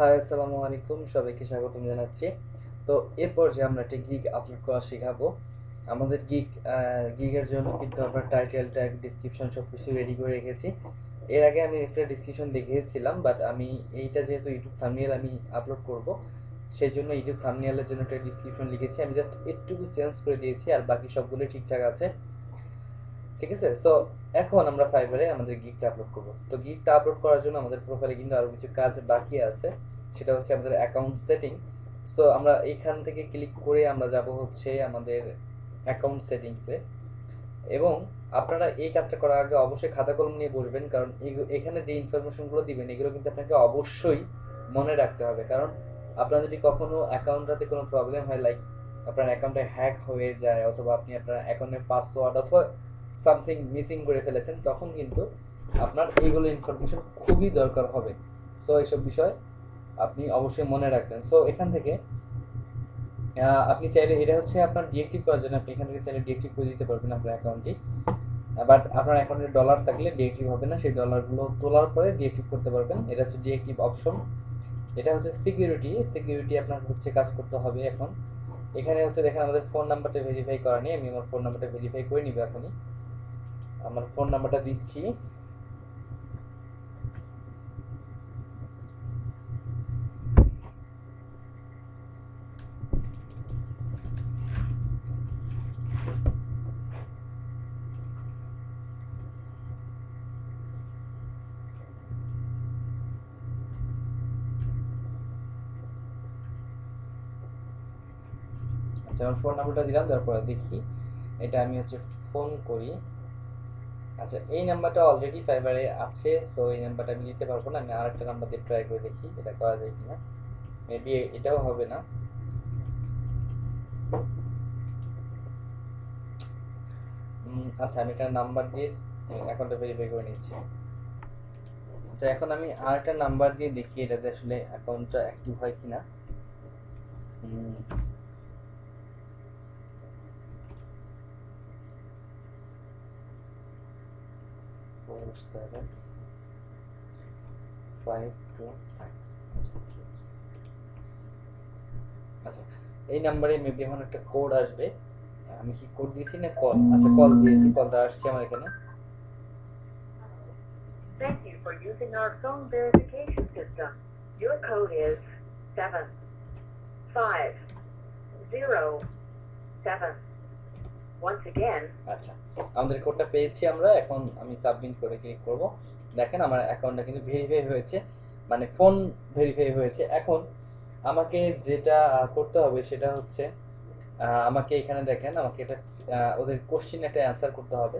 High, আসসালামু আলাইকুম। সবাইকে স্বাগতম জানাচ্ছি। তো এ পর্যায়ে আমরা একটা গিগ আপলোড করা শেখাবো। আমাদের গিগ গিগের জন্য কিন্তু আমরা টাইটেল ট্যাগ ডিসক্রিপশন সব কিছু রেডি করে রেখেছি। এর আগে আমি একটা ডিসক্রিপশন দেখিয়েছিলাম বাট আমি এইটা যেহেতু ইউটিউব থামনিয়াল আমি আপলোড করব সেই জন্য ইউটিউব থামনিয়ালের জন্য একটা ডিসক্রিপশন লিখেছি। আমি জাস্ট একটুকু চেঞ্জ করে দিয়েছি, আর বাকি সবগুলো ঠিকঠাক আছে। ঠিক আছে? সো এখন আমরা ফাইবারে আমাদের গিগটা আপলোড করব। তো গিগটা আপলোড করার জন্য আমাদের প্রোফাইলে কিন্তু আরও কিছু কাজ বাকি আছে। সেটা হচ্ছে আমাদের অ্যাকাউন্ট সেটিং সো আমরা এইখান থেকে ক্লিক করে আমরা যাব হচ্ছে আমাদের অ্যাকাউন্ট সেটিংসে এবং আপনারা এই কাজটা করার আগে অবশ্যই খাতা কলম নিয়ে বসবেন, কারণ এখানে যে ইনফরমেশনগুলো দিবেন, এগুলো কিন্তু আপনাকে অবশ্যই মনে রাখতে হবে। কারণ আপনার যদি কখনো অ্যাকাউন্টটাতে কোনো প্রবলেম হয় লাইক আপনার অ্যাকাউন্টে হ্যাক হয়ে যায়, অথবা আপনি আপনার অ্যাকাউন্টের পাসওয়ার্ড অথবা সামথিং মিসিং করে ফেলেছেন, তখন কিন্তু আপনার এইগুলো ইনফরমেশন খুবই দরকার হবে। সো এইসব বিষয় আপনি অবশ্যই মনে রাখবেন। সো এখান থেকে আপনি চাইলে, এটা হচ্ছে আপনার ডিএক্টিভ করার জন্য আপনি এখান থেকে চাইলে ডিএক্টিভ করে দিতে পারবেন আপনার অ্যাকাউন্টটি বাট আপনার অ্যাকাউন্টে ডলার থাকলে ডিএক্টিভ হবে না, সেই ডলারগুলো তোলার পরে ডিএক্টিভ করতে পারবেন। এটা হচ্ছে ডিএক্টিভ অপশন এটা হচ্ছে সিকিউরিটি সিকিউরিটি আপনার হচ্ছে কাজ করতে হবে এখন। এখানে হচ্ছে দেখেন, আমাদের ফোন নাম্বারটা ভেরিফাই করা নেই। আমি আমার ফোন নাম্বারটা ভেরিফাই করে নিব এখনই। আমার ফোন নাম্বারটা দিচ্ছি। আচ্ছা আমার ফোন নাম্বারটা দিলাম, তারপরে দেখি। এটা আমি হচ্ছে ফোন করি। আচ্ছা এই নাম্বারটা অলরেডি ফাইবারে আছে সো এই নাম্বারটা আমি দিতে পারব না। আমি আরেকটা নাম্বার দিয়ে ট্রাই করে দেখি, এটা করা যায় কিনা। মেবি এটাও হবে না। আচ্ছা আমি একটা নাম্বার দিয়ে অ্যাকাউন্টটা ভেরিফাই করে নিচ্ছি। আচ্ছা এখন আমি আরেকটা নাম্বার দিয়ে দেখি এটাতে আসলে অ্যাকাউন্টটা অ্যাক্টিভ হয় কিনা। হুম four seven five two আচ্ছা এই নাম্বারে মেবি এখন একটা কোড আসবে আমি কি কোড দিয়েছি না কল আচ্ছা কল দিয়েছি কলটা আসছে আমার এখানে Thank you for using our phone verification system. Your code is seven five zero seven. আচ্ছা আমাদের কোডটা পেয়েছি আমরা, এখন আমি সাবমিট করে ক্লিক করব। দেখেন আমার অ্যাকাউন্টটা কিন্তু ভেরিফাই হয়েছে মানে ফোন ভেরিফাই হয়েছে। এখন আমাকে যেটা করতে হবে সেটা হচ্ছে আমাকে এখানে দেখেন, আমাকে এটা ওদের কোশ্চিন একটা অ্যান্সার করতে হবে।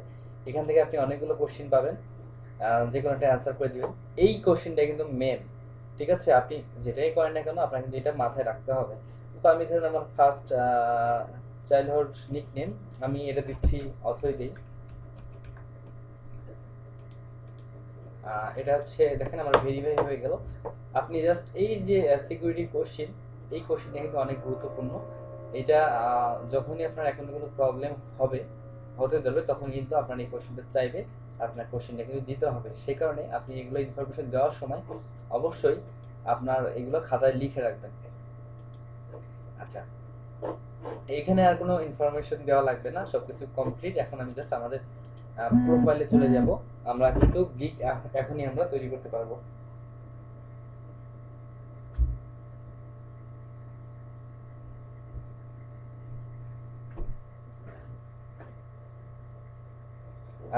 এখান থেকে আপনি অনেকগুলো কোশ্চিন পাবেন যে কোনো একটা অ্যান্সার করে দিবেন। এই কোশ্চিনটা কিন্তু মেন ঠিক আছে? আপনি যেটাই করেন না কেন আপনার কিন্তু এটা মাথায় রাখতে হবে। তো আমি ধরুন আমার ফার্স্ট চাইল্ডহুড নিক নেম আমি এটা দিচ্ছি অথই দিই। এটা হচ্ছে, দেখেন আমার ভেরিফাই হয়ে গেল। আপনি জাস্ট এই যে সিকিউরিটি কোশ্চিন এই কোশ্চিনটা কিন্তু অনেক গুরুত্বপূর্ণ। এটা যখনই আপনার এখন কোনো প্রবলেম হবে, হতে ধরবে, তখন কিন্তু আপনার এই কোশ্চেনটা চাইবে, আপনার কোশ্চেনটা কিন্তু দিতে হবে। সেই কারণে আপনি এগুলো ইনফরমেশন দেওয়ার সময় অবশ্যই আপনার এগুলো খাতায় লিখে রাখবেন। আচ্ছা। এখানে আর কোনো ইনফরমেশন দেওয়া লাগবে না সবকিছু কমপ্লিট এখন আমি জাস্ট আমাদের প্রোফাইলে চলে যাব। আমরা কিন্তু গিগ এখনই আমরা তৈরি করতে পারব।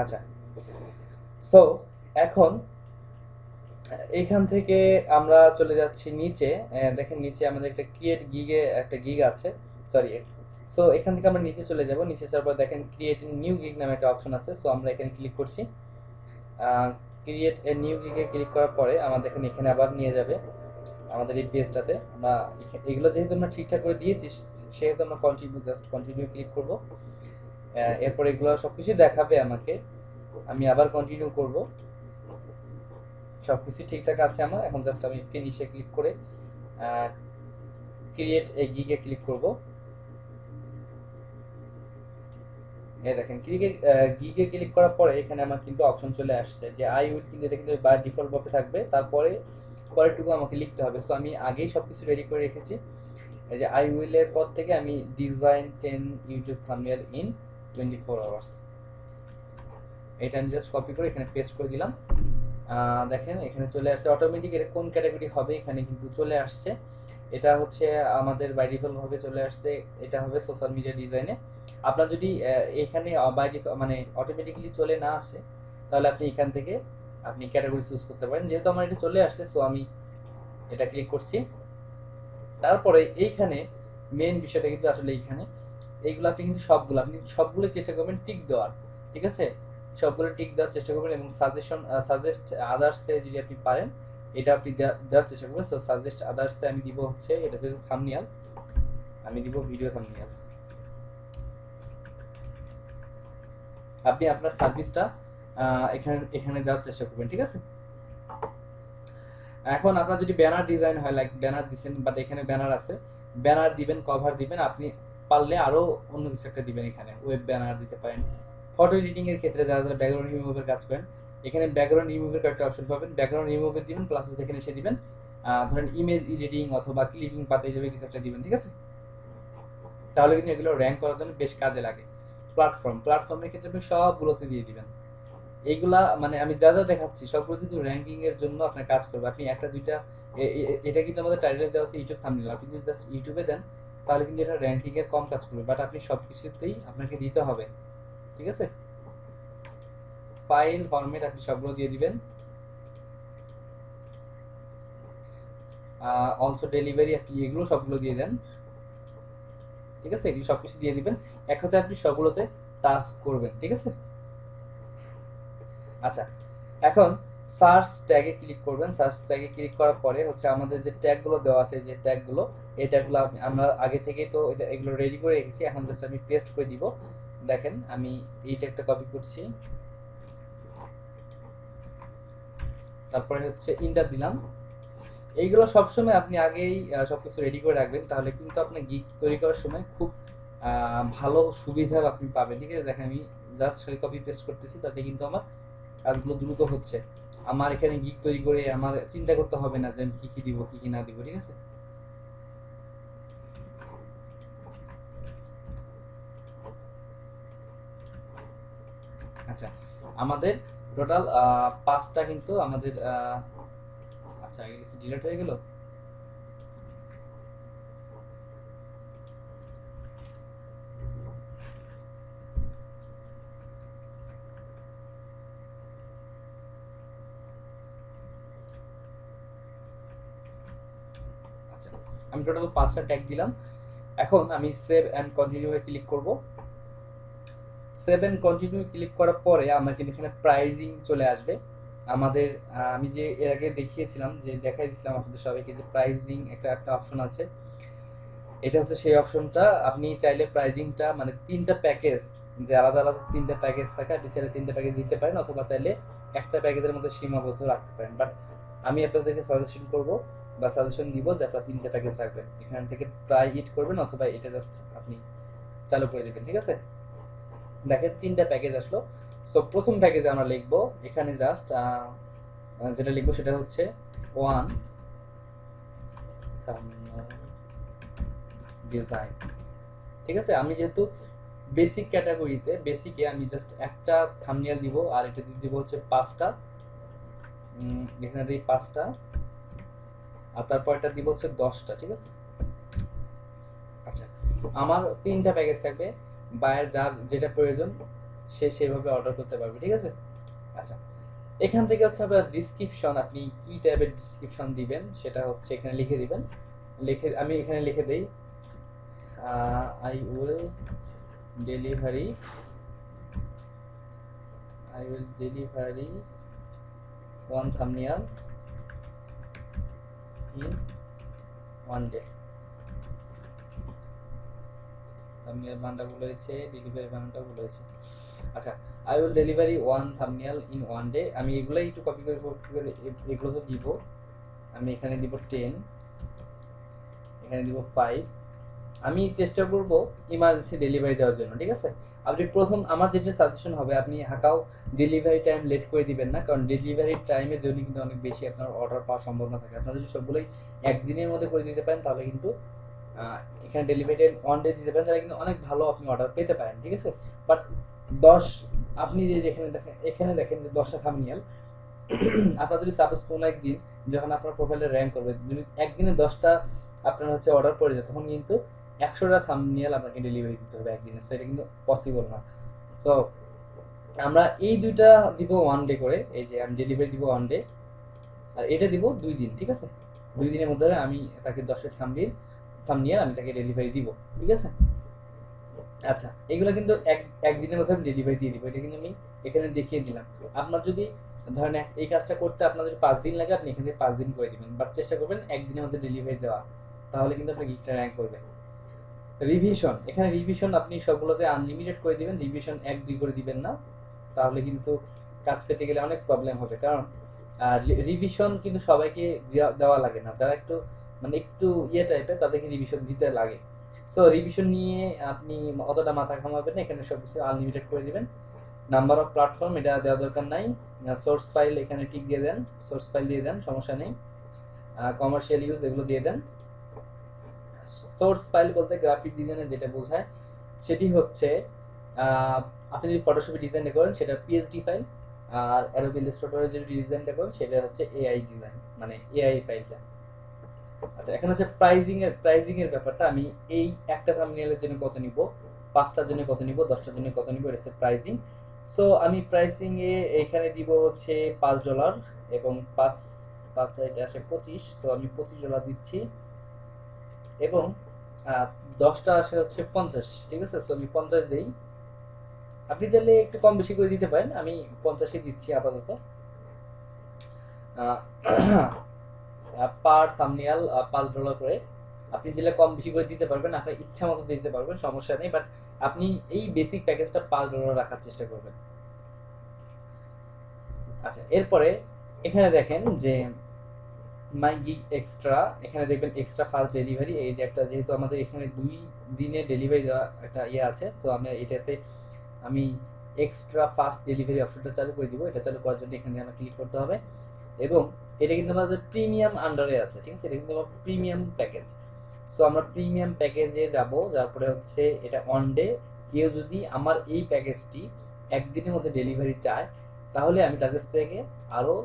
আচ্ছা। সো এখন এইখান থেকে আমরা চলে যাচ্ছি নিচে। দেখেন নিচে আমাদের একটা ক্রিয়েট গিগে একটা গিগ আছে। সরি সো এখান থেকে আমরা নিচে চলে যাব। নিচে যাওয়ার পর দেখেন ক্রিয়েট নিউ গিগ নামে একটা অপশন আছে। সো আমরা এখানে ক্লিক করছি। ক্রিয়েট এ নিউ গিগে ক্লিক করার পরে আমার দেখেন এখানে আবার নিয়ে যাবে আমাদের এই পেজটাতে আমরা এগুলো যেহেতু আমরা ঠিকঠাক করে দিয়েছি, সেহেতু আমরা কন্টিনিউ জাস্ট কন্টিনিউ ক্লিক করব। এরপর এগুলো সব কিছুই দেখাবে আমাকে। আমি আবার কন্টিনিউ করব। সব কিছু ঠিকঠাক আছে আমার। এখন জাস্ট আমি ফিনিশে ক্লিক করে ক্রিয়েট এ গিগে ক্লিক করব। এই দেখেন ক্লিকে গিগে ক্লিক করার পরে এখানে আমার কিন্তু অপশন চলে আসছে যে আই উইল কিন্তু এটা কিন্তু বাই ডিফল্ট ভাবে থাকবে। তারপরে, পরেরটুকু আমাকে লিখতে হবে। সো আমি আগেই সব কিছু রেডি করে রেখেছি। এই যে আই উইলের পর থেকে আমি design ten YouTube thumbnail in twenty four hours এটা আমি জাস্ট কপি করে এখানে পেস্ট করে দিলাম। দেখেন, এখানে চলে আসছে। অটোমেটিক এটা কোন ক্যাটাগরি হবে এখানে কিন্তু চলে আসছে। এটা হচ্ছে আমাদের বাই চলে আসছে। এটা হবে সোশ্যাল মিডিয়া ডিজাইনে আপনার যদি এখানে বাই মানে অটোমেটিক্যালি চলে না আসে, তাহলে আপনি এখান থেকে আপনি ক্যাটাগরি চুজ করতে পারেন। যেহেতু আমার এটা চলে আসছে সো আমি এটা ক্লিক করছি। তারপরে এইখানে মেন বিষয়টা কিন্তু আসলে এইখানে। এইগুলো আপনি কিন্তু সবগুলো, আপনি সবগুলো চেষ্টা করবেন টিক দেওয়ার, ঠিক আছে? সবগুলো টিক দেওয়ার চেষ্টা করবেন এবং সাজেশন সাজেস্ট আদার্সে যদি আপনি পারেন, এটা আপনি দেওয়া- দেওয়ার চেষ্টা করবেন। সো সাজেস্ট আদার্সে আমি দিব হচ্ছে, এটা যেহেতু থামনিয়াল আমি দিব ভিডিও থামনিয়াল আপনি আপনার সার্ভিসটা এখানে এখানে দেওয়ার চেষ্টা করবেন, ঠিক আছে? এখন আপনার যদি ব্যানার ডিজাইন হয় লাইক ব্যানার দিচ্ছেন বাট এখানে ব্যানার আছে ব্যানার দিবেন কভার দিবেন, আপনি পারলে আরও অন্য কিছু একটা দিবেন এখানে ওয়েব ব্যানার দিতে পারেন। ফটো এডিটিং এর ক্ষেত্রে যারা যারা ব্যাকগ্রাউন্ড রিমুভের কাজ করেন, এখানে ব্যাকগ্রাউন্ড রিমুভের কয়েকটা অপশন পাবেন ব্যাকগ্রাউন্ড রিমুভের দিবেন প্লাস এখানে এসে দিবেন ধরেন ইমেজ এডিটিং অথবা ক্লিপিং পাতে যাবে কিছু একটা দিবেন, ঠিক আছে? তাহলে কিন্তু এগুলো র্যাঙ্ক করার জন্য বেশ কাজে লাগে। প্ল্যাটফর্ম প্ল্যাটফর্মের ক্ষেত্রে আপনি সবগুলোতে দিয়ে দিবেন। এইগুলা মানে আমি যা যা দেখাচ্ছি, সবগুলো কিন্তু র্যাঙ্কিং এর জন্য আপনার কাজ করবে। আপনি একটা, দুইটা এটা কিন্তু আমাদের টাইটেল দেওয়া আছে ইউটিউব থাম্বনেল আপনি যদি জাস্ট ইউটিউবে দেন, তাহলে কিন্তু এটা র্যাঙ্কিং এর কম কাজ করবে। বাট আপনি সব কিছুতেই আপনাকে দিতে হবে। ঠিক আছে? ফাইল ফরম্যাট আপনি সবগুলো দিয়ে দিবেন। অলসো ডেলিভারি আপনি এগুলো সবগুলো দিয়ে দেন। ঠিক আছে? এগুলো সবকিছু দিয়ে দিবেন। এক কথায় আপনি সবগুলোতে টাচ করবেন, ঠিক আছে? আচ্ছা এখন সার্চ ট্যাগে ক্লিক করবেন। সার্চ ট্যাগে ক্লিক করার পরে হচ্ছে আমাদের যে ট্যাগগুলো দেওয়া আছে, যে ট্যাগগুলো এই ট্যাগগুলো আমরা আগে থেকেই তো এটা এগুলো রেডি করে রেখেছি। এখন জাস্ট আমি পেস্ট করে দিব। দেখেন, আমি এই ট্যাগটা কপি করছি। তারপরে হচ্ছে ইন্টার দিলাম। এইগুলো সবসময় আপনি আগেই সবকিছু রেডি করে রাখবেন, তাহলে কিন্তু আপনার গিক তৈরি করার সময় খুব ভালো সুবিধা আপনি পাবেন। ঠিক আছে? দেখেন, আমি জাস্ট খালি কপি পেস্ট করতেছি, তাতে কিন্তু আমার কাজগুলো দ্রুত হচ্ছে। আমার এখানে গিক তৈরি করে আমার চিন্তা করতে হবে না যে আমি কি কি দিব, কি কি না দিব, ঠিক আছে? আচ্ছা আমাদের টোটাল পাঁচটা কিন্তু আমাদের আচ্ছা এগুলো কি ডিলেট হয়ে গেল? আচ্ছা আমি টোটাল পাঁচটা ট্যাগ দিলাম। এখন আমি সেভ অ্যান্ড কন্টিনিউ ক্লিক করব। সেভ অ্যান্ড কন্টিনিউ ক্লিক করার পরে আমার কিন্তু এখানে প্রাইজিং চলে আসবে। আমাদের আমি যে এর আগে দেখিয়েছিলাম, যে দেখাই দিয়েছিলাম আপনাদের সবাইকে যে প্রাইজিং একটা একটা অপশন আছে। এটা হচ্ছে সেই অপশনটা আপনি চাইলে প্রাইজিংটা মানে তিনটা প্যাকেজ যে আলাদা আলাদা তিনটা প্যাকেজ থাকে, আপনি চাইলে তিনটা প্যাকেজ দিতে পারেন, অথবা চাইলে একটা প্যাকেজের মধ্যে সীমাবদ্ধ রাখতে পারেন। বাট আমি আপনাদেরকে সাজেশন করব, বা সাজেশন দিব যে আপনারা তিনটা প্যাকেজ রাখবেন। এখান থেকে ট্রাই ইট করবেন, অথবা এটা জাস্ট আপনি চালু করে দেবেন, ঠিক আছে? দেখেন, তিনটা প্যাকেজ আসলো। সো প্রথম প্যাকেজে আমরা লিখব, এখানে জাস্ট যেটা লিখব সেটা হচ্ছে ওয়ান ডিজাইন ঠিক আছে? আমি যেহেতু বেসিক ক্যাটাগরিতে বেসিকে আমি জাস্ট একটা থামনিয়াল দিব আর এটা দিয়ে দিব হচ্ছে পাঁচটা। এখানে দিই পাঁচটা, আর তারপর এটা দিব হচ্ছে দশটা, ঠিক আছে? আচ্ছা আমার তিনটা প্যাকেজ থাকবে। বায়ের যার যেটা প্রয়োজন সে সেভাবে অর্ডার করতে পারবে, ঠিক আছে? আচ্ছা এখান থেকে হচ্ছে আপনার ডিসক্রিপশন আপনি কি টাইপের ডিসক্রিপশন দিবেন, সেটা হচ্ছে এখানে লিখে দিবেন। লিখে, আমি এখানে লিখে দেই I will delivery I will delivery one thumbnail in one day thumbnail বানানটা ভুল হয়েছে ডেলিভারি বানানটা হয়েছে। আচ্ছা I will delivery one thumbnail in one day আমি এগুলাই একটু কপি করে কপি করে এগুলো তো দিব। আমি এখানে দিব টেন এখানে দিব ফাইভ আমি চেষ্টা করব ইমার্জেন্সি ডেলিভারি দেওয়ার জন্য, ঠিক আছে? আপনি প্রথম, আমার যেটা সাজেশন হবে, আপনি হাঁকাও ডেলিভারি টাইম লেট করে দিবেন না, কারণ ডেলিভারি টাইমের জন্য কিন্তু অনেক বেশি আপনার অর্ডার পাওয়ার সম্ভাবনা থাকে। আপনার যদি সবগুলোই একদিনের মধ্যে করে দিতে পারেন, তাহলে কিন্তু এখানে ডেলিভারি টাইম ওয়ান ডে দিতে পারেন, তাহলে কিন্তু অনেক ভালো আপনি অর্ডার পেতে পারেন, ঠিক আছে? বাট দশ, আপনি যে যেখানে দেখেন, এখানে দেখেন যে দশটা থামনিয়াল আপনার যদি সাপোজ কোনো একদিন যখন আপনার প্রোফাইলে র্যাঙ্ক করবে, যদি একদিনে দশটা আপনার হচ্ছে অর্ডার পড়ে যায়, তখন কিন্তু একশোটা থামনিয়াল আপনাকে ডেলিভারি দিতে হবে একদিনে। সো এটা কিন্তু পসিবল না। সো আমরা এই দুইটা দিব ওয়ান ডে করে, এই যে আমি ডেলিভারি দিব ওয়ান ডে আর এটা দিব দুই দিন, ঠিক আছে? দুই দিনের মধ্যে আমি তাকে দশটা থামনিল থামনিয়াল আমি তাকে ডেলিভারি দিব, ঠিক আছে? আচ্ছা এগুলো কিন্তু এক, একদিনের মধ্যে আমি ডেলিভারি দিয়ে দিব, এটা কিন্তু আমি এখানে দেখিয়ে দিলাম। আপনার যদি ধরেন এই কাজটা করতে আপনার যদি পাঁচ দিন লাগে, আপনি এখান পাঁচ দিন করে দিবেন। বাট চেষ্টা করবেন একদিনের মধ্যে ডেলিভারি দেওয়া, তাহলে কিন্তু আপনার গিকটা র্যাঙ্ক করবে। রিভিশন এখানে রিভিশন আপনি সবগুলোতে আনলিমিটেড করে দিবেন রিভিশন এক, দুই করে দিবেন না, তাহলে কিন্তু কাজ পেতে গেলে অনেক প্রবলেম হবে। কারণ রিভিশন কিন্তু সবাইকে দেওয়া- দেওয়া লাগে না। যারা একটু মানে একটু ইয়ে টাইপের তাদেরকে রিভিশন দিতে লাগে। সো রিভিশন নিয়ে আপনি অতটা মাথা ঘামাবেন না, এখানে সব কিছু আনলিমিটেড করে দিবেন। নাম্বার অফ প্ল্যাটফর্ম এটা দেওয়া দরকার নাই। সোর্স ফাইল এখানে টিক দিয়ে দেন সোর্স ফাইল দিয়ে দেন, সমস্যা নেই। কমার্শিয়াল ইউজ এগুলো দিয়ে দেন। সোর্স ফাইল বলতে গ্রাফিক ডিজাইনে যেটা বোঝায়, সেটি হচ্ছে আপনি যদি ফটোশপে ডিজাইনটা করেন, সেটা পিএইচডি ফাইল আর অ্যাডোবি ইলাস্ট্রেটরে যদি ডিজাইনটা করেন, সেটা হচ্ছে এআই ডিজাইন মানে এআই ফাইলটা আচ্ছা এখন হচ্ছে প্রাইজিং এর প্রাইজিং এর ব্যাপারটা আমি এই একটা থাম্বনেলের জন্য কত নিব? পাঁচটার জন্য কত নিব? দশটার জন্য কত নিব? এটা হচ্ছে প্রাইজিং সো আমি প্রাইসিং এ এখানে দিব হচ্ছে পাঁচ ডলার এবং পাঁচ পাঁচ এটা আসে পঁচিশ। সো আমি পঁচিশ ডলার দিচ্ছি এবং দশটা আসে হচ্ছে পঞ্চাশ, ঠিক আছে? সো আমি পঞ্চাশ দিই। আপনি চাইলে একটু কম বেশি করে দিতে পারেন। আমি পঞ্চাশই দিচ্ছি আপাতত। পার থামনিয়াল পাঁচ ডলার করে। আপনি চাইলে কম বেশি করে দিতে পারবেন, আপনার ইচ্ছা মতো দিতে পারবেন, সমস্যা নেই বাট আপনি এই বেসিক প্যাকেজটা পাঁচ ডলার রাখার চেষ্টা করবেন। আচ্ছা এরপরে এখানে দেখেন যে মাই গিগ এক্সট্রা এখানে দেখবেন এক্সট্রা ফাস্ট ডেলিভারি এই যে একটা যেহেতু আমাদের এখানে দুই দিনে ডেলিভারি দেওয়া একটা ইয়ে আছে সো আমি এটাতে আমি এক্সট্রা ফাস্ট ডেলিভারি অপশনটা চালু করে দিব, এটা চালু করার জন্য এখানে আমার ক্লিক করতে হবে। এবং এটা কিন্তু আমাদের প্রিমিয়াম আন্ডারে আছে, ঠিক আছে? এটা কিন্তু আমার প্রিমিয়াম প্যাকেজ সো আমরা প্রিমিয়াম প্যাকেজে যাব তারপরে হচ্ছে এটা অন ডে কেউ যদি আমার এই প্যাকেজটি একদিনের মধ্যে ডেলিভারি চায়, তাহলে আমি তার কাছ থেকে আরও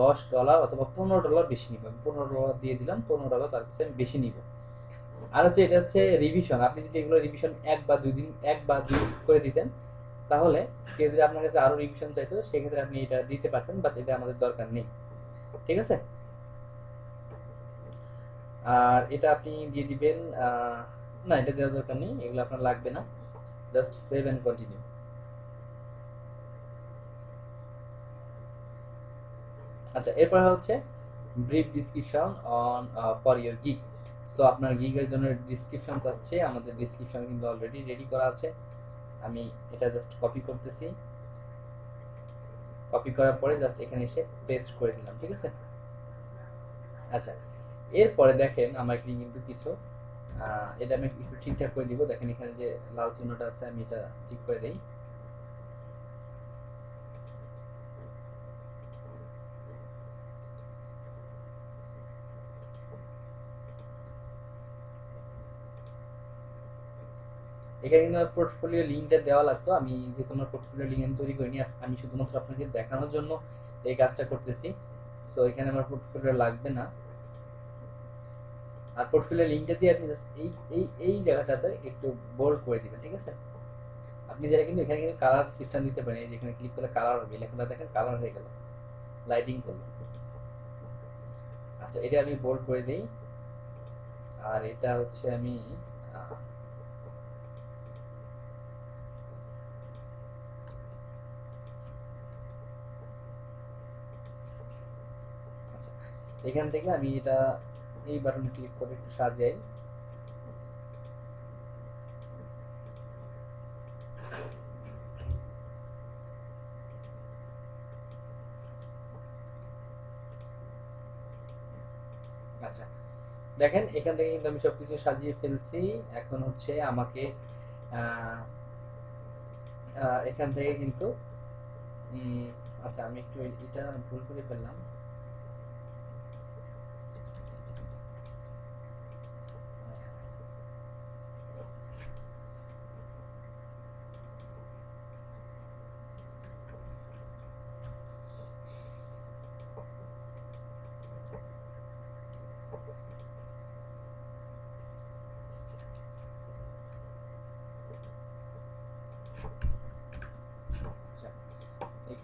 দশ ডলার অথবা পনেরো ডলার বেশি নিব। আমি পনেরো ডলার দিয়ে দিলাম, পনেরো ডলার তার কাছে আমি বেশি নিব। আর হচ্ছে এটা হচ্ছে রিভিশন আপনি যদি এগুলো রিভিশন এক বা দুই দিন, এক বা দুই করে দিতেন, তাহলে কেউ যদি আপনার কাছে আরও রিভিশন চাইতো, সেক্ষেত্রে আপনি এটা দিতে পারতেন বাট এটা আমাদের দরকার নেই। ঠিক আছে? আর এটা আপনি দিয়ে দিবেন না, এটা দেওয়ার দরকার নেই, এগুলো আপনার লাগবে না। জাস্ট সেভ অ্যান্ড কন্টিনিউ আচ্ছা এরপর হচ্ছে brief description on for your gig so আপনার গিগের জন্য ডিসক্রিপশন চাচ্ছে, আমাদের ডিসক্রিপশন কিন্তু অলরেডি রেডি করা আছে। আমি এটা জাস্ট কপি করতেছি। কপি করার পরে জাস্ট এখানে এসে পেস্ট করে দিলাম, ঠিক আছে? আচ্ছা এরপরে দেখেন আমার এখানে কিন্তু কিছু এটা আমি একটু ঠিকঠাক করে দিব। দেখেন এখানে যে লাল চিহ্নটা আছে, আমি এটা ঠিক করে দেই। এখানে কিন্তু আমার পোর্টফোলিও লিঙ্কটা দেওয়া লাগতো। আমি যেহেতু আমার পোর্টফোলিও লিঙ্ক আমি তৈরি করিনি আমি শুধুমাত্র আপনাকে দেখানোর জন্য এই কাজটা করতেছি। সো এখানে আমার পোর্টফোলিও লাগবে না। আর পোর্টফোলিও লিঙ্কটা দিয়ে আপনি জাস্ট এই এই এই জায়গাটাতে একটু বোল্ড করে দেবেন, ঠিক আছে? আপনি যেটা কিন্তু এখানে কিন্তু কালার সিস্টেম দিতে পারেন। এই যে এখানে ক্লিক করলে কালার হবে লেখাটা দেখেন কালার হয়ে গেল। লাইটিং করল। আচ্ছা এটা আমি বোল্ড করে দিই। আর এটা হচ্ছে আমি আহ, আচ্ছা এখান থেকে আমি এটা এই বাটন ক্লিক করে একটু সাজাই। আচ্ছা দেখেন এখান থেকে কিন্তু আমি সবকিছু সাজিয়ে ফেলছি। এখন হচ্ছে আমাকে এখান থেকে কিন্তু আচ্ছা আমি একটু এটা ভুল করে ফেললাম।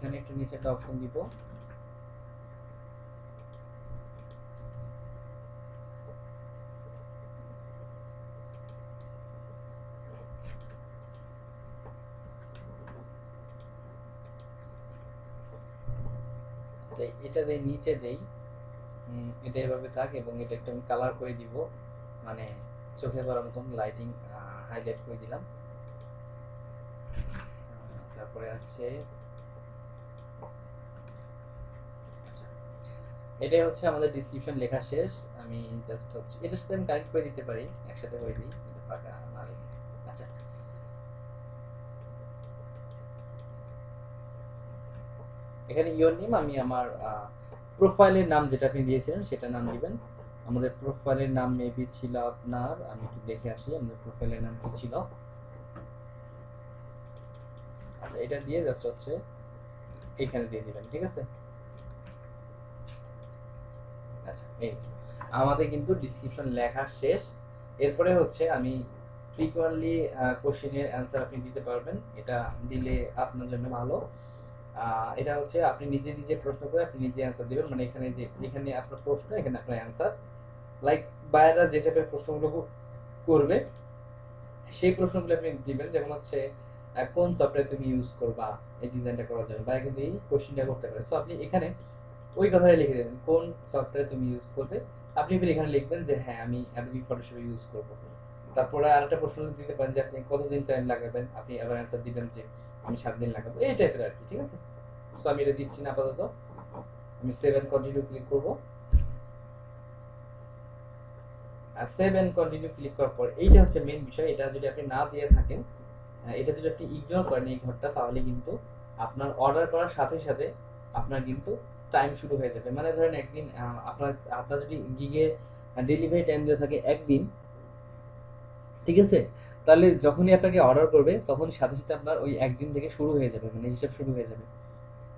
এখানে একটা নিচে একটা অপশন দিব। আচ্ছা এটা দিয়ে নিচে দেই। এটা এভাবে থাক এবং এটা একটু আমি কালার করে দিব। মানে চোখে পড়ার মতন লাইটিং হাইলাইট করে দিলাম। তারপরে আসছে এটাই হচ্ছে আমাদের ডিসক্রিপশন লেখা শেষ। আমি জাস্ট হচ্ছে, এটার সাথে আমি কানেক্ট করে দিতে পারি, একসাথে করে দিই, এটা ফাঁকা না আচ্ছা। এখানে ইওর নেম আমি আমার প্রোফাইলের নাম যেটা আপনি দিয়েছিলেন সেটা নাম দিবেন। আমাদের প্রোফাইলের নাম মেবি ছিল আপনার, আমি একটু দেখে আসি, আমাদের প্রোফাইলের নাম কি ছিল। আচ্ছা এটা দিয়ে জাস্ট হচ্ছে এইখানে দিয়ে দিবেন, ঠিক আছে? আচ্ছা এই আমাদের কিন্তু ডিসক্রিপশন লেখা শেষ। এরপরে হচ্ছে আমি ফ্রিকোয়েন্টলি কোশ্চেনের অ্যান্সার আপনি দিতে পারবেন। এটা দিলে আপনার জন্য ভালো। এটা হচ্ছে আপনি নিজে নিজে প্রশ্ন করে আপনি নিজে অ্যান্সার দিবেন। মানে এখানে যে, এখানে আপনার প্রশ্ন, এখানে আপনার অ্যান্সার লাইক বায়াররা যে টাইপের প্রশ্নগুলো করবে, সেই প্রশ্নগুলো আপনি দিবেন। যেমন হচ্ছে কোন সফটওয়্যার তুমি ইউজ করবা এই ডিজাইনটা করার জন্য? বা কিন্তু এই কোশ্চেনটা করতে পারে সো আপনি এখানে ওই কথাটা লিখে দেবেন, কোন সফটওয়্যার তুমি ইউজ করবে। আপনি এবার এখানে লিখবেন যে হ্যাঁ আমি অ্যাডোবি ফটোশপ ইউজ করব। তারপরে আরেকটা প্রশ্ন দিতে পারেন যে, আপনি কতদিন টাইম লাগাবেন? আপনি আবার অ্যান্সার দিবেন যে, আমি সাত দিন লাগাবো। এই টাইপের আর কি ঠিক আছে? সো আমি এটা দিচ্ছি না আপাতত। আমি সেভেন কন্টিনিউ ক্লিক করব। আর সেভেন কন্টিনিউ ক্লিক করার পর, এইটা হচ্ছে মেন বিষয়। এটা যদি আপনি না দিয়ে থাকেন এটা যদি আপনি ইগনোর করেন এই ঘরটা, তাহলে কিন্তু আপনার অর্ডার করার সাথে সাথে আপনার কিন্তু টাইম শুরু হয়ে যাবে। মানে ধরেন একদিন আপনার আপনার যদি গিগে ডেলিভারি টাইম দিয়ে থাকে একদিন, ঠিক আছে? তাহলে যখনই আপনাকে অর্ডার করবে, তখন সাথে সাথে আপনার ওই একদিন থেকে শুরু হয়ে যাবে মানে হিসাব শুরু হয়ে যাবে।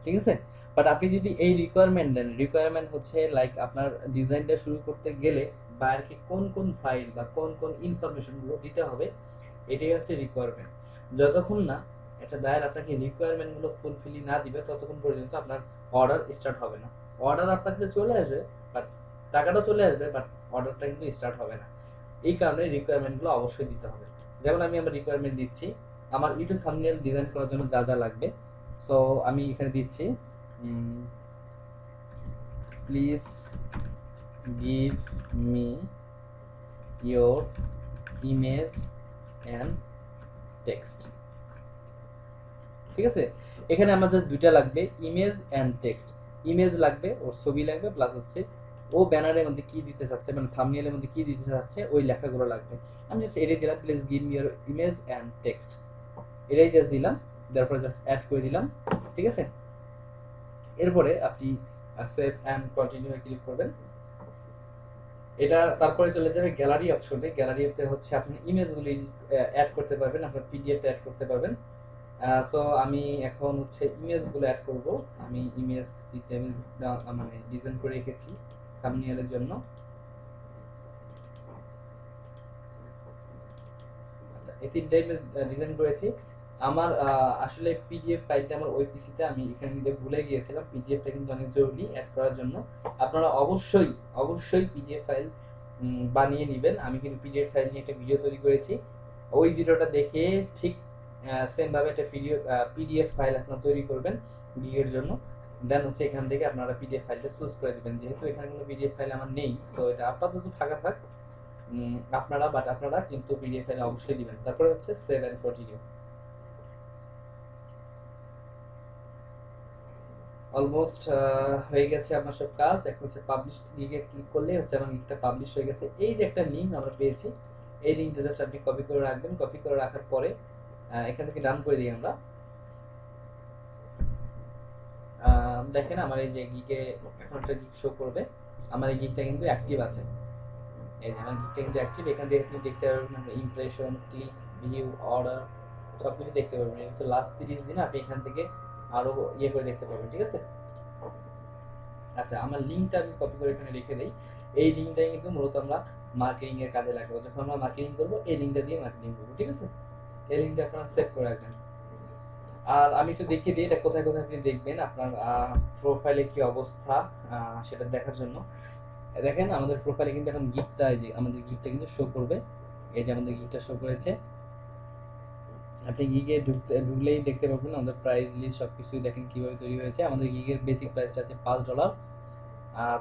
ঠিক আছে? বাট আপনি যদি এই রিকোয়ারমেন্ট দেন রিকোয়ারমেন্ট হচ্ছে লাইক আপনার ডিজাইনটা শুরু করতে গেলে বায়ারকে কোন কোন ফাইল বা কোন কোন ইনফরমেশনগুলো দিতে হবে, এটাই হচ্ছে রিকোয়ারমেন্ট যতক্ষণ না একটা বায়ার আপনাকে রিকোয়ারমেন্টগুলো ফুলফিলি না দিবে, ততক্ষণ পর্যন্ত আপনার অর্ডার স্টার্ট হবে না। অর্ডার আপনার কাছে চলে আসবে বাট টাকাটা চলে আসবে বাট অর্ডারটা কিন্তু স্টার্ট হবে না। এই কারণে রিকোয়ারমেন্টগুলো অবশ্যই দিতে হবে। যেমন আমি আমার রিকোয়ারমেন্ট দিচ্ছি, আমার ইউটিউব থাম্বনেল ডিজাইন করার জন্য যা যা লাগবে। সো আমি এখানে দিচ্ছি please give me your image and text ঠিক আছে? এখানে আমার জাস্ট দুইটা লাগবে ইমেজ অ্যান্ড টেক্সট ইমেজ লাগবে, ওর ছবি লাগবে প্লাস হচ্ছে ও ব্যানারের মধ্যে কি দিতে চাচ্ছে মানে থামনিয়ালের মধ্যে কি দিতে চাচ্ছে, ওই লেখাগুলো লাগবে। আমি জাস্ট এটাই দিলাম please give your image and text এটাই জাস্ট দিলাম তারপরে জাস্ট অ্যাড করে দিলাম, ঠিক আছে? এরপরে আপনি সেভ অ্যান্ড কন্টিনিউ ক্লিক করবেন। এটা তারপরে চলে যাবে গ্যালারি অপশনে গ্যালারিতে হচ্ছে আপনি ইমেজগুলি অ্যাড করতে পারবেন, আপনার পিডিএফটা অ্যাড করতে পারবেন। সো আমি এখন হচ্ছে ইমেজগুলো অ্যাড করব। আমি ইমেজ মানে ডিজাইন করে রেখেছি থাম্বনেলের জন্য। আচ্ছা এই তিনটা ইমেজ ডিজাইন করেছি। আমার আসলে পিডিএফ ফাইলটা আমার ওই পিসিতে আমি এখানে নিতে ভুলে গিয়েছিলাম। পিডিএফটা কিন্তু অনেক জরুরি অ্যাড করার জন্য। আপনারা অবশ্যই অবশ্যই পিডিএফ ফাইল বানিয়ে নেবেন। আমি কিন্তু পিডিএফ ফাইল নিয়ে একটা ভিডিও তৈরি করেছি। ওই ভিডিওটা দেখে ঠিক সেম ভাবে একটা ভিডিও পিডিএফ ফাইল আপনারা তৈরি করবেন গিগের জন্য। দেন হচ্ছে এখান থেকে আপনারা পিডিএফ ফাইলটা চুজ করে দিবেন। যেহেতু এখানে কোনো পিডিএফ ফাইল আমার নেই তো এটা আপাতত ফাঁকা থাক। আপনারা বাট আপনারা কিন্তু পিডিএফ ফাইল অবশ্যই দিবেন। তারপরে হচ্ছে সেভ অ্যান্ড কন্টিনিউ অলমোস্ট হয়ে গেছে আমার সব কাজ। এখন হচ্ছে পাবলিশ লিগে ক্লিক করলে হচ্ছে আমার লিঙ্কটা পাবলিশ হয়ে গেছে। এই যে একটা লিঙ্ক আমরা পেয়েছি, এই লিঙ্কটা জাস্ট আপনি কপি করে রাখবেন। কপি করে রাখার পরে এখান থেকে ডান করে দিই আমরা। দেখেন আমার এই যে গিকে এখন একটা গিক শো করবে। আমার এই গিকটা কিন্তু অ্যাক্টিভ আছে। এই যে আমার গিকটা কিন্তু অ্যাক্টিভ এখান থেকে আপনি দেখতে পারবেন ইমপ্রেশন ক্লিক ভিউ অর্ডার সব কিছু দেখতে পারবেন। লাস্ট তিরিশ দিন আপনি এখান থেকে আরও ইয়ে করে দেখতে পারবেন, ঠিক আছে? আচ্ছা আমার লিঙ্কটা আমি কপি করে এখানে রেখে দেই। এই লিঙ্কটাই কিন্তু মূলত আমরা মার্কেটিং এর কাজে লাগাবো। যখন আমরা মার্কেটিং করব, এই লিঙ্কটা দিয়ে মার্কেটিং করব, ঠিক আছে? এই লিঙ্কটা আপনারা সেভ করে রাখবেন। আর আমি একটু দেখিয়ে দিই, এটা কোথায় কোথায় আপনি দেখবেন, আপনার প্রোফাইলে কি অবস্থা সেটা দেখার জন্য। দেখেন, আমাদের প্রোফাইলে কিন্তু এখন গিফটটা যে আমাদের গিফটটা কিন্তু শো করবে। এই যে আমাদের গিফটটা শো করেছে। আপনি গিগে ঢুকতে, ঢুকলেই দেখতে পাবেন আমাদের প্রাইস লিস্ট সব কিছুই দেখেন কীভাবে তৈরি হয়েছে। আমাদের গিগের বেসিক প্রাইসটা আছে পাঁচ ডলার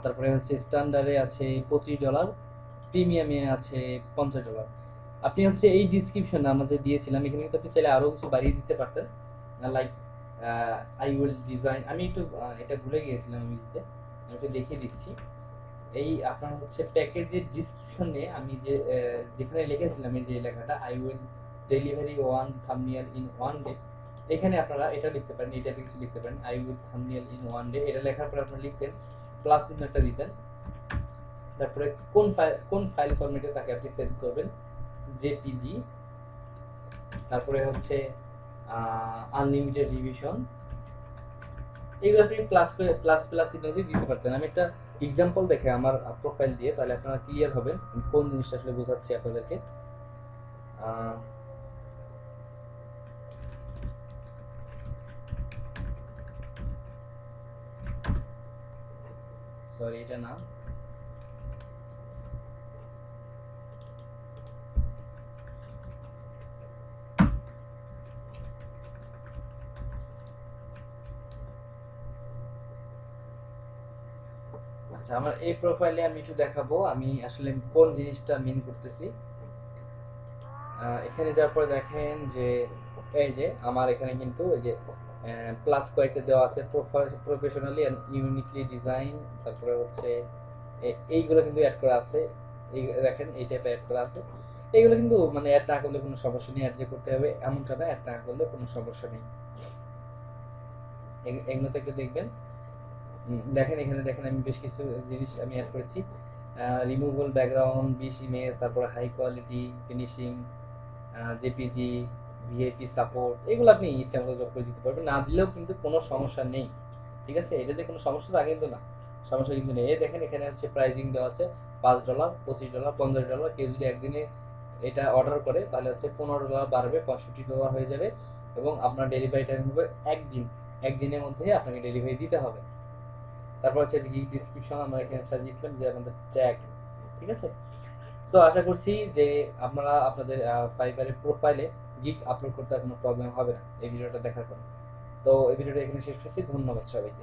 তারপরে হচ্ছে স্ট্যান্ডার্ডে আছে পঁচিশ ডলার প্রিমিয়ামে আছে পঞ্চাশ ডলার আপনি হচ্ছে এই ডিসক্রিপশনে আমরা যে দিয়েছিলাম, এখানে কিন্তু আপনি চাইলে আরও কিছু বাড়িয়ে দিতে পারতেন। লাইক আই উইল ডিজাইন আমি একটু এটা ভুলে গিয়েছিলাম আমি দিতে আমি একটু দেখিয়ে দিচ্ছি। এই আপনার হচ্ছে প্যাকেজের ডিসক্রিপশনে আমি যে যেখানে লিখেছিলাম এই যে লেখাটা I will delivery one thumbnail in one day এখানে আপনারা এটা লিখতে পারেন টাইপের কিছু লিখতে পারেন I will thumbnail in one day এটা লেখার পরে আপনারা লিখতেন প্লাস চিহ্ন একটা দিতেন। তারপরে কোন ফাইল কোন ফাইল ফরম্যাটে তাকে আপনি সেন্ড করবেন জেপিজি, তারপরে হচ্ছে আনলিমিটেড রিভিশন এগুলো আপনি প্লাস করে প্লাস প্লাস চিহ্ন দিয়ে দিতে পারতেন। আমি একটা এক্সাম্পল দেখে আমার প্রোফাইল দিয়ে, তাহলে আপনারা ক্লিয়ার হবেন কোন জিনিসটা আসলে বোঝাচ্ছি আপনাদেরকে। সরি এটা না। আচ্ছা আমার এই প্রোফাইলে আমি একটু দেখাবো, আমি আসলে কোন জিনিসটা মিন করতেছি। এখানে যাওয়ার পরে দেখেন যে, এই যে আমার এখানে কিন্তু এই যে প্লাস কয়েকটা দেওয়া আছে প্রফেশনালি অ্যান্ড ইউনিকলি ডিজাইন তারপরে হচ্ছে এইগুলো কিন্তু অ্যাড করা আছে। এই দেখেন, এই টাইপের অ্যাড করা আছে। এইগুলো কিন্তু মানে অ্যাড না করলে কোনো সমস্যা নেই অ্যাড যে করতে হবে, এমনটা না অ্যাড না করলে কোনো সমস্যা নেই। এগ- এগুলোতে একটু দেখবেন। দেখেন, এখানে দেখেন আমি বেশ কিছু জিনিস আমি অ্যাড করেছি। রিমুভেবল ব্যাকগ্রাউন্ড বিশ ইমেজ তারপর high quality finishing JPG VIP support এগুলো আপনি ইচ্ছা মতো যোগ করে দিতে পারবেন। না দিলেও কিন্তু কোনো সমস্যা নেই, ঠিক আছে? এটাতে কোনো সমস্যা থাকে কিন্তু না, সমস্যা কিন্তু নেই। দেখেন, এখানে হচ্ছে প্রাইজিং দেওয়া আছে, পাঁচ ডলার পঁচিশ ডলার পঞ্চাশ ডলার কেউ যদি একদিনে এটা অর্ডার করে, তাহলে হচ্ছে পনেরো ডলার বাড়বে, পঁয়ষট্টি ডলার হয়ে যাবে এবং আপনার ডেলিভারি টাইম হবে একদিন। একদিনের মধ্যে আপনাকে ডেলিভারি দিতে হবে। তারপর হচ্ছে গিগ ডিসক্রিপশন আমরা এখানে সাজিয়েছিলাম যে আমাদের ট্যাগ ঠিক আছে? সো আশা করছি যে আপনারা আপনাদের ফাইবারের প্রোফাইলে গিগ আপলোড করতে কোনো প্রবলেম হবে না এই ভিডিওটা দেখার পর। তো এই ভিডিওটা এখানে শেষ করছি। ধন্যবাদ সবাইকে।